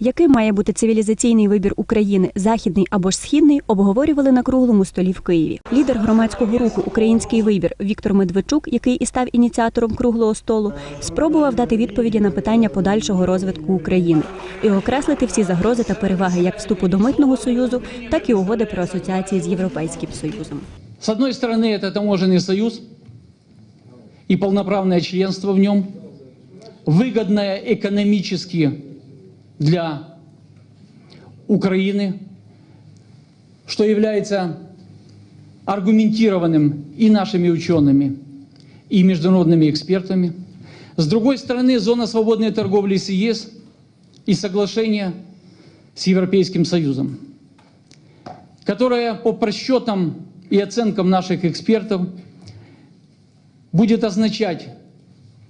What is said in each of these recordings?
Яким має бути цивілізаційний вибір України, західний або ж східний, обговорювали на круглому столі в Києві. Лідер громадського руху Український вибір Віктор Медведчук, який і став ініціатором круглого столу, спробував дати відповіді на питання подальшого розвитку України і окреслити всі загрози та переваги як вступу до митного союзу, так і угоди про асоціації з Європейським Союзом. С одной стороны, это таможенный союз и полноправное членство в нем, выгодное экономически для Украины, что является аргументированным и нашими учеными, и международными экспертами. С другой стороны, зона свободной торговли с ЕС и соглашение с Европейским Союзом которая по просчетам и оценкам наших экспертов будет означать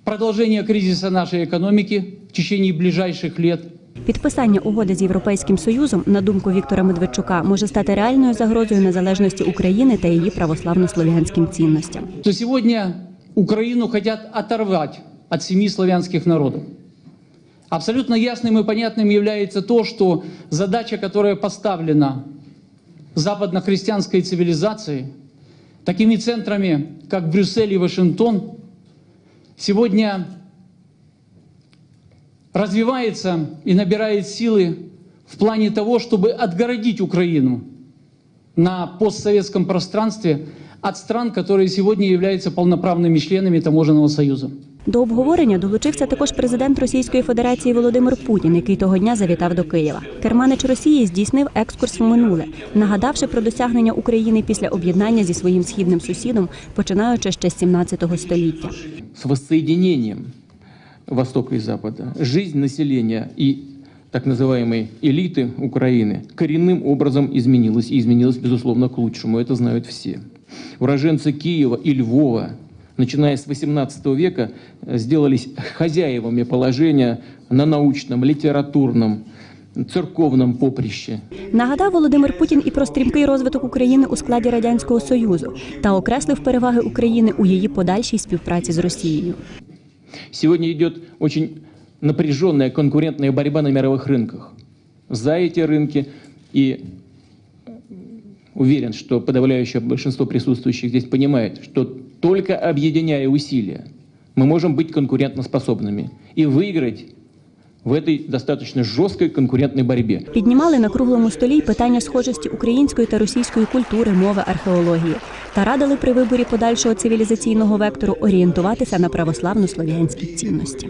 продолжение кризиса нашей экономики в течение ближайших лет – Підписання угоди з Європейським Союзом, на думку Віктора Медведчука, може стати реальною загрозою незалежності України та її православно-слов'янським цінностям. то сегодня Украину хотят оторвать от семи славянских народов. Абсолютно ясным и понятным является то, что задача, которая поставлена западно-христианской цивилизацией, такими центрами, как Брюссель и Вашингтон, сегодня развивается и набирает силы в плане того, чтобы отгородить Украину на постсоветском пространстве от стран, которые сегодня являются полноправными членами Таможенного союза. До обговорення долучився також президент Російської Федерації Володимир Путін, який того дня завітав до Києва. Керманич Росії здійснив екскурс в минуле, нагадавши про досягнення України після об'єднання зі своїм східним сусідом, починаючи ще з 17 століття. с воссоединением Востока и Запада, жизнь населения и так называемой элиты Украины коренным образом изменилась. И изменилась, безусловно, к лучшему. Это знают все. Уроженцы Киева и Львова, начиная с XVIII века, э, сделались хозяевами положения на научном, литературном, церковном поприще. Нагадав Володимир Путін і про стрімкий розвиток України у складі радянського союзу та окреслив переваги України у її подальшій співпраці з Росією. Сегодня идет очень напряженная конкурентная борьба на мировых рынках. За эти рынки и э, уверен, что подавляющее большинство присутствующих здесь понимает, что только объединяя усилия мы можем быть конкурентоспособными и выиграть в этой достаточно жесткой конкурентной борьбе. Піднімали на круглому столі питання схожості української та російської культури, мови, археології та радили при виборі подальшого цивілізаційного вектору орієнтуватися на православно-слов'янські цінності.